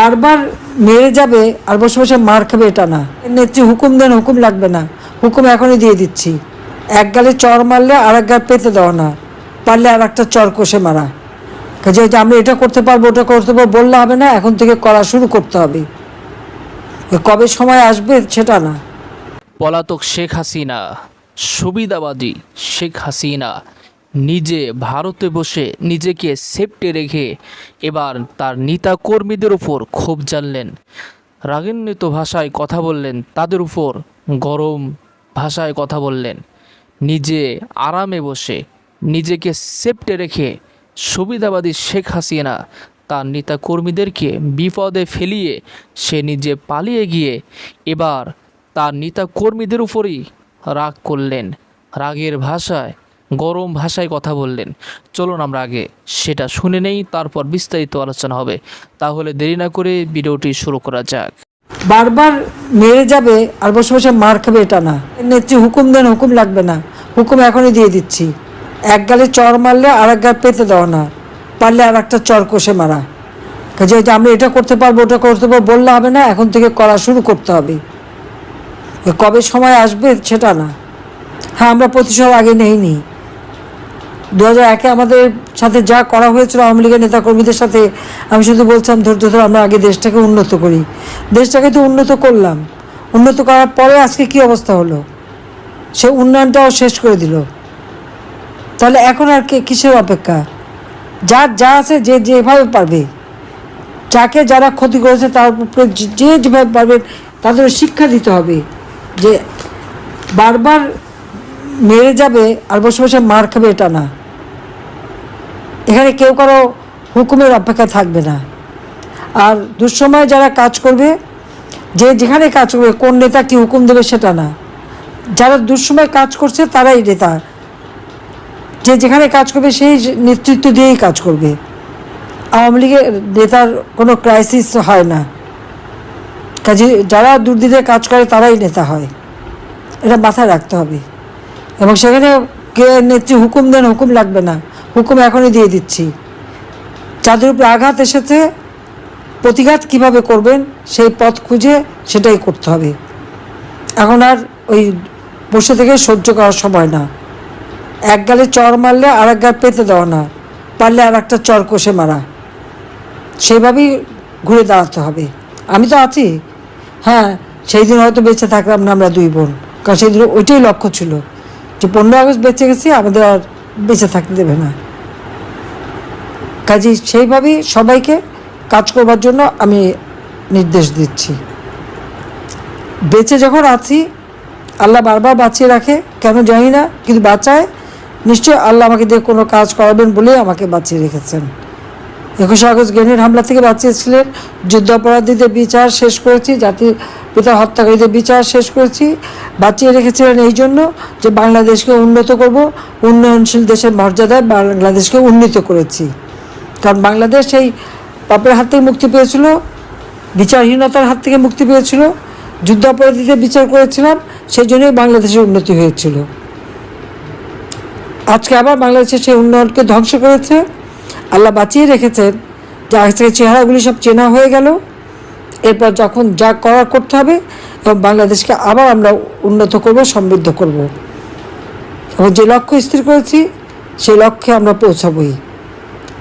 বারবার মেরে যাবে আর বসে বসে মার খাবে এটা না। নেত্রী হুকুম দেন, হুকুম লাগবে না। হুকুম এখনই দিয়ে দিচ্ছি। এক গালে চর মারলে আর এক গাল পেতে দেওয়া না। পারলে আর একটা চর কষে মারা। কাজে যে আমরা এটা করতে পারব, ওটা করতে পারব বললে হবে না, এখন থেকে করা শুরু করতে হবে। কবে সময় আসবে সেটা না। পলাতক শেখ হাসিনা, সুবিধাবাদী শেখ হাসিনা নিজে ভারতে বসে নিজেকে সেফটে রেখে এবার তার নেতা কর্মীদের উপর ক্ষোভ জানলেন। রাগান্বিত ভাষায় কথা বললেন, তাদের উপর গরম ভাষায় কথা বললেন। নিজে আরামে বসে নিজেকে সেফটে রেখে সুবিধাবাদী শেখ হাসিনা তার নেতা কর্মীদেরকে বিপদে ফেলিয়ে সে নিজে পালিয়ে গিয়ে এবার তার নেতা কর্মীদের উপরই রাগ করলেন। রাগের ভাষায় গরম ভাষায় কথা বললেন। চলুন আমরা আগে সেটা শুনে নেই, তারপর বিস্তারিত আলোচনা হবে। তাহলে দেরি না করে ভিডিওটি শুরু করা যাক। বারবার মেরে যাবে আর বসে বসে মার খাবে এটা না। নেত্রী হুকুম দেন, হুকুম লাগবে না। হুকুম এখনই দিয়ে দিচ্ছি। এক গালে চর মারলে আর এক গাল পেতে দেওয়া না। পারলে আর একটা চর কষে মারা। কাজে আমরা এটা করতে পারব, ওটা করতে পারব, বললে হবে না, এখন থেকে করা শুরু করতে হবে। কবে সময় আসবে সেটা না। হ্যাঁ আমরা প্রতিশোধ আগে নেইনি। দু হাজার একে আমাদের সাথে যা করা হয়েছিল আওয়ামী লীগের নেতাকর্মীদের সাথে, আমি শুধু বলছিলাম ধৈর্য ধরে আমরা আগে দেশটাকে উন্নত করি। দেশটাকে তো উন্নত করলাম। উন্নত করার পরে আজকে কি অবস্থা হলো? সে উন্নয়নটাও শেষ করে দিল। তাহলে এখন আর কে কিসের অপেক্ষা? যার যা আছে যে যেভাবে পারবে, যাকে যারা ক্ষতি করেছে তার উপরে যে- যে যেভাবে পারবে তাদের শিক্ষা দিতে হবে যে বারবার মেরে যাবে আর বসে বসে মার খাবে এটা না। এখানে কেউ কারও হুকুমের অপেক্ষা থাকবে না। আর দুঃসময় যারা কাজ করবে, যে যেখানে কাজ করবে, কোন নেতা কি হুকুম দেবে সেটা না। যারা দুঃসময় কাজ করছে, তারাই নেতা। যে যেখানে কাজ করবে, সেই নেতৃত্ব দিয়েই কাজ করবে। আওয়ামী লীগের নেতার কোনো ক্রাইসিস হয় না। কাজে যারা দুর্দিনে কাজ করে, তারাই নেতা হয়। এটা মাথায় রাখতে হবে। এবং সেখানে কে নেত্রী হুকুম দেন, হুকুম লাগবে না। হুকুম এখনই দিয়ে দিচ্ছি। যাদের উপরে আঘাত এসেছে, প্রতিঘাত কীভাবে করবেন সেই পথ খুঁজে সেটাই করতে হবে। এখন আর ওই বসে থেকে সহ্য করার সময় না। এক গালে চর মারলে আর এক গাল পেতে দেওয়া না, পারলে আর একটা চর কষে মারা। সেভাবেই ঘুরে দাঁড়াতে হবে। আমি তো আছি। হ্যাঁ সেই দিন হয়তো বেঁচে থাকলাম না আমরা দুই বোন, কারণ সেই দিন ওইটাই লক্ষ্য ছিল। যে পনেরো আগস্ট বেঁচে গেছি, আমাদের আর বেঁচে থাকতে দেবে না। কাজেই সেইভাবেই সবাইকে কাজ করবার জন্য আমি নির্দেশ দিচ্ছি। বেঁচে যখন আছি, আল্লাহ বারবার বাঁচিয়ে রাখে, কেন জানি না, কিন্তু বাঁচায় নিশ্চয় আল্লাহ আমাকে দিয়ে কোনো কাজ করাবেন বলেই আমাকে বাঁচিয়ে রেখেছেন। একুশে আগস্ট গ্রেনেড হামলা থেকে বাঁচিয়েছিলেন যুদ্ধ অপরাধীদের বিচার শেষ করেছি, জাতির পিতা হত্যাকারীদের বিচার শেষ করেছি, বাঁচিয়ে রেখেছিলেন এই জন্য যে বাংলাদেশকে উন্নত করব, উন্নয়নশীল দেশের মর্যাদায় বাংলাদেশকে উন্নীত করেছি। কারণ বাংলাদেশ সেই পাপের হাত থেকে মুক্তি পেয়েছিল, বিচারহীনতার হাত থেকে মুক্তি পেয়েছিল যুদ্ধ অপরাধীদের বিচার করেছিলাম, সেই জন্যই বাংলাদেশের উন্নতি হয়েছিল। আজকে আবার বাংলাদেশের সেই উন্নয়নকে ধ্বংস করেছে। আল্লাহ বাঁচিয়ে রেখেছেন যে আগে থেকে চেহারাগুলি সব চেনা হয়ে গেল। এরপর যখন যা করার করতে হবে এবং বাংলাদেশকে আবার আমরা উন্নত করব, সমৃদ্ধ করব। এবং যে লক্ষ্য স্থির করেছি, সেই লক্ষ্যে আমরা পৌঁছাবই।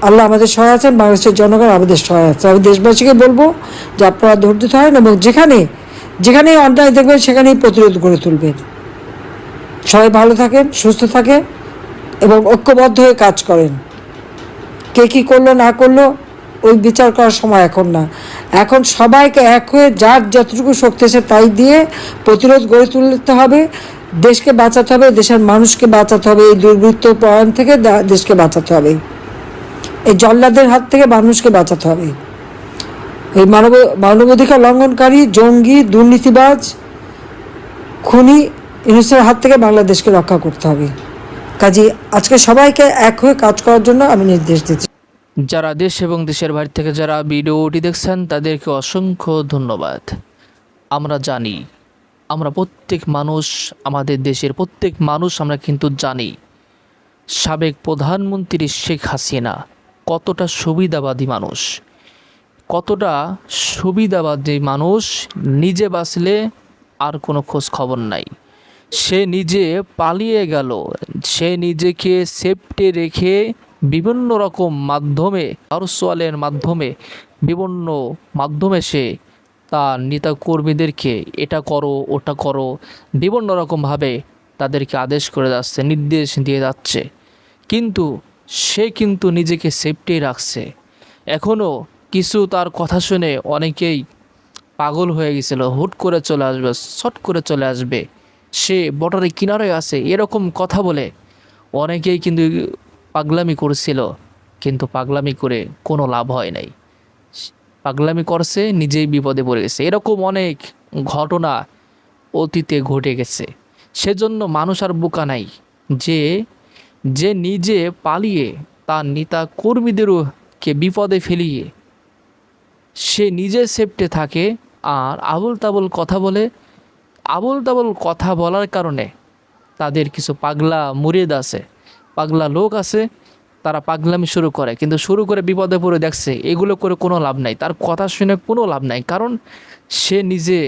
আল্লাহ আমাদের সহায় আছেন, বাংলাদেশের জনগণ আমাদের সহায় আছে। আমি দেশবাসীকে বলব যে আপনারা ধৈর্য ধরেন এবং যেখানে, যেখানেই অন্যায় দেখবেন, সেখানেই প্রতিরোধ গড়ে তুলবেন। সবাই ভালো থাকেন, সুস্থ থাকেন এবং ঐক্যবদ্ধ হয়ে কাজ করেন। কে কী করল, না করল, ওই বিচার করার সময় এখন না। এখন সবাইকে এক হয়ে যার যতটুকু শক্তি আছে তাই দিয়ে প্রতিরোধ গড়ে তুলতে হবে, দেশকে বাঁচাতে হবে, দেশের মানুষকে বাঁচাতে হবে, এই দুর্বৃত্ত পয়ন থেকে দেশকে বাঁচাতে হবে। এই জল্লাদের হাত থেকে মানুষকে বাঁচাতে হবে। এই মানব, মানবাধিকার লঙ্ঘনকারী, জঙ্গি, দুর্নীতিবাজ, খুনি, ইউনুসের হাত থেকে বাংলাদেশকে রক্ষা করতে হবে। কাজে আজকে সবাইকে এক হয়ে কাজ করার জন্য আমি নির্দেশ দিচ্ছি। যারা দেশ এবং দেশের বাইরে থেকে যারা ভিডিওটি দেখছেন, তাদেরকে অসংখ্য ধন্যবাদ। আমরা জানি, আমরা প্রত্যেক মানুষ, আমাদের দেশের প্রত্যেক মানুষ আমরা কিন্তু জানি, সাবেক প্রধানমন্ত্রী শেখ হাসিনা কতটা সুবিধাবাদী মানুষ। কতটা সুবিধাবাদী মানুষ, নিজে বাঁচলে আর কোনো খোঁজ খবর নাই। সে নিজে পালিয়ে গেল, সে নিজেকে সেফটে রেখে বিভিন্ন রকম মাধ্যমে ভারসোয়ালের মাধ্যমে, বিভিন্ন মাধ্যমে সে তার নেতা কর্মীদেরকে এটা করো, ওটা করো, বিভিন্ন রকমভাবে তাদেরকে আদেশ করে যাচ্ছে, নির্দেশ দিয়ে যাচ্ছে। কিন্তু সে কিন্তু নিজেকে সেফটি রাখছে। এখনও কিছু তার কথা শুনে অনেকেই পাগল হয়ে গেছিল, হুট করে চলে আসবে শট করে চলে আসবে। সে বর্ডারের কিনারে আছে, এরকম কথা বলে অনেকেই কিন্তু পাগলামি করেছিল, কিন্তু পাগলামি করে কোনো লাভ হয় নাই। পাগলামি করছে, নিজেই বিপদে পড়ে গেছে। এরকম অনেক ঘটনা অতীতে ঘটে গেছে। সেজন্য মানুষ আর বোকা নাই। যে যে নিজে পালিয়ে তার নেতা কর্মীদেরও কে বিপদে ফেলিয়ে সে নিজে সেফটে থাকে আর আবল তাবল কথা বলে আবল তাবল কথা বলার কারণে তাদের কিছু পাগলা মুরিদ আছে। পাগলা লোক আছে, তারা পাগলামি শুরু করে। কিন্তু শুরু করে বিপদে পড়ে দেখছে, এগুলো করে কোনো লাভ নাই। তার কথা শুনে কোনো লাভ নাই। কারণ সে নিজে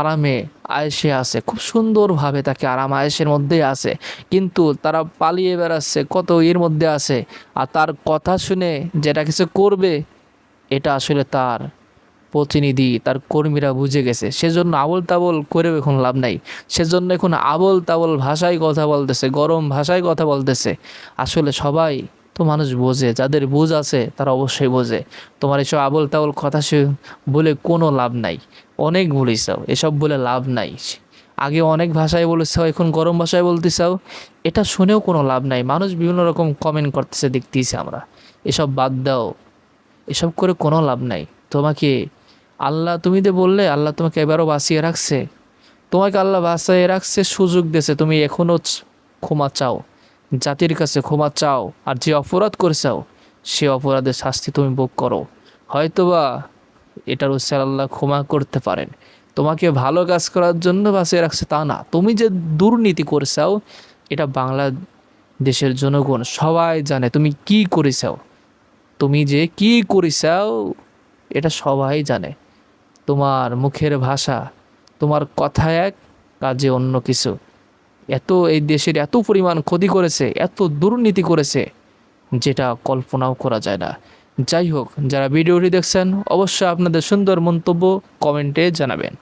আরামে আয়েসে আছে। খুব সুন্দরভাবে তাকে আরাম আয়েসের মধ্যে আছে। কিন্তু তারা পালিয়ে বেড়াচ্ছে, কত এর মধ্যে আছে। আর তার কথা শুনে যেটা কিছু করবে, এটা আসলে তার প্রতিনিধি, তার কর্মীরা বুঝে গেছে। সেজন্য আবল তাবল করেও এখন লাভ নাই। সেজন্য এখন আবল তাবল ভাষায় কথা বলতেছে, গরম ভাষায় কথা বলতেছে। আসলে সবাই তো মানুষ বোঝে, যাদের বুঝ আছে তারা অবশ্যই বোঝে। তোমার এসব আবল তাবল কথা সে বলে কোনো লাভ নাই। অনেক বলিসাও এসব বলে লাভ নাই। আগে অনেক ভাষায় বলেছাও, এখন গরম ভাষায় বলতেছাও, এটা শুনেও কোনো লাভ নাই। মানুষ বিভিন্ন রকম কমেন্ট করতেছে, দেখতেইছে আমরা। এসব বাদ দাও। এসব করে কোনো লাভ নাই। তোমাকে আল্লাহ তুমি যে বললে, আল্লাহ তোমাকে এবারও বাঁচিয়ে রাখছে। তোমাকে আল্লাহ বাঁচিয়ে রাখছে, সুযোগ দিয়েছে, তুমি এখনও ক্ষমা চাও। জাতির কাছে ক্ষমা চাও, আর যে অপরাধ করেছাও সে অপরাধের শাস্তি তুমি ভোগ করো। হয়তোবা এটার উৎসাহ আল্লাহ ক্ষমা করতে পারেন। তোমাকে ভালো কাজ করার জন্য বাঁচিয়ে রাখছে তা না। তুমি যে দুর্নীতি করেছাও এটা বাংলাদেশের জনগণ সবাই জানে। তুমি কি করেছাও তুমি যে কি করেছাও এটা সবাই জানে। তোমার মুখের ভাষা, তোমার কথা এক, কাজে অন্য কিছু। এত এই দেশের এত পরিমাণ ক্ষতি করেছে, এত দুর্নীতি করেছে, যেটা কল্পনাও করা যায় না। যাই হোক, যারা ভিডিওটি দেখছেন, অবশ্যই আপনাদের সুন্দর মন্তব্য কমেন্টে জানাবেন।